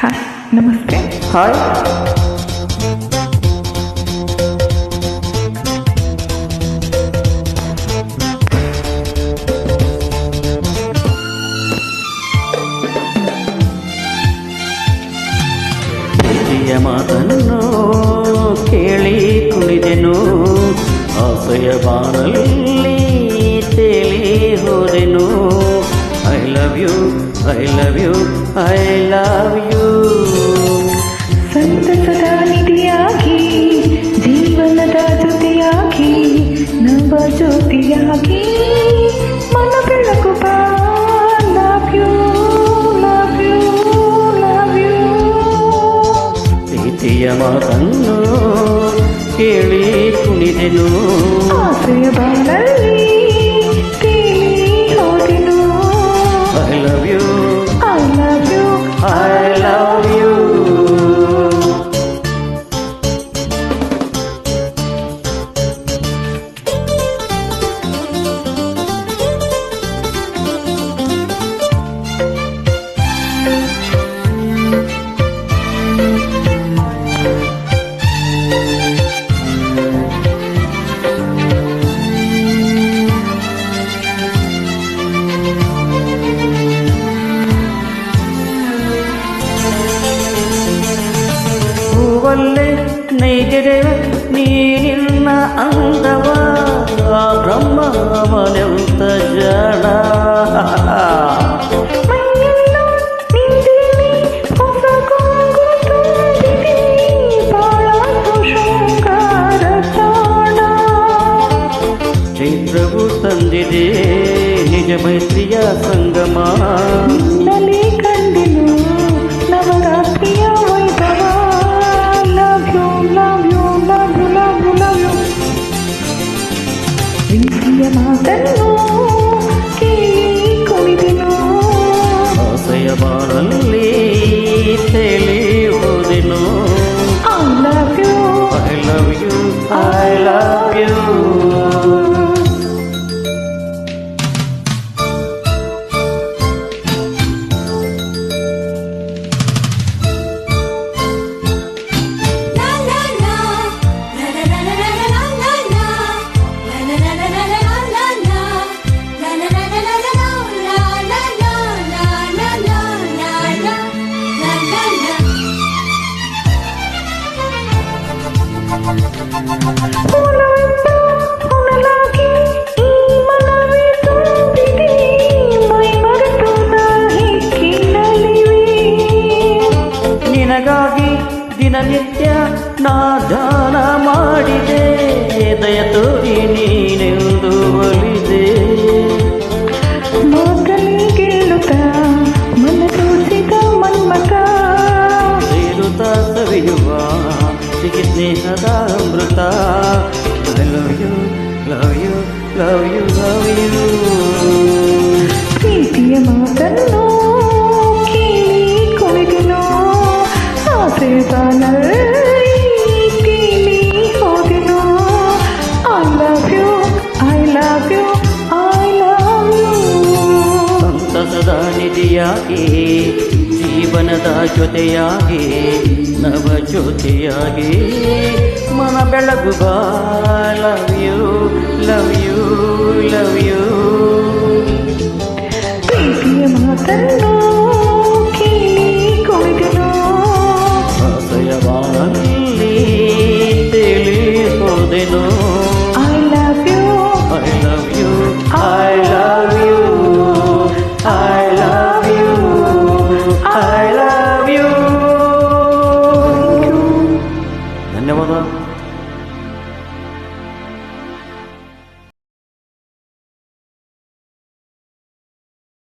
Hi ನಮಸ್ತೆ hi ಪ್ರೀತಿಯ ಮಾತನ್ನು ಕೇಳಿ ಕುಣಿದೆನು ಆಸೆಯ ಬಾರಲ್ಲಿ ತೇಲಿ ಹೋದೆನು I love you I love you I love you ಜ್ಯೋತಿಯಾಗಿ ಮನ ಬೆಳಕು ಬಾ love you love you love you ಪ್ರೀತಿಯ ಮಾತನ್ನು ಕೇಳಿ ಕುಣಿದೆನು ಹೂವಲ್ಲೇ ನೈಗೆರೆ ನೀನಿನ್ನ ಅಂದವ ಆ ಬ್ರಹ್ಮವನೆಂತ ಜಡ ಮೈಯೆಲ್ಲ ನಿಂದಿನಿ ಹೊಸ ಕೊಂಗು ತುಂಬಿನಿ ಬಾಳಾಸು ಶೃಂಗಾರ ತಾಣ ಚೈತ್ರವು ತಂದಿದೆ ನಿಜ ಮೈತ್ರಿಯ ಸಂಗಮ ಮಾತನ್ನು ಕೇಳಿ ಕುಣಿದೆನು ಆಸೆಯ ಬಾರಲ್ಲಿ ತೇಲಿ ನಿನಗಾಗಿ ದಿನನಿತ್ಯ ನಾ ಧ್ಯಾನ ಮಾಡಿದೆ. ದಯ ತೋರಿ ನೀನೆಂದು ಒಲಿದೆ. లవ్ యు లవ్ యు ప్రీతియ మాటల్లో కీలి కొనిటిలో ఆసే బాణల్ కీలి హోదిలో I love you I love you I love you సంతసదాని దియాకి ಜೀವನದ ಜೊತೆಯಾಗಿ ನವ ಜ್ಯೋತಿಯಾಗಿ ಮನ ಬೆಳಗುವ love you love you love you ಪ್ರೀತಿಯ ಮಾತನ್ನು ಕೇಳಿ ಕುಣಿದೆನು ಆಸೆಯ ಬಾಳಲ್ಲಿ ತೇಲಿ ಹೋದೆನು havada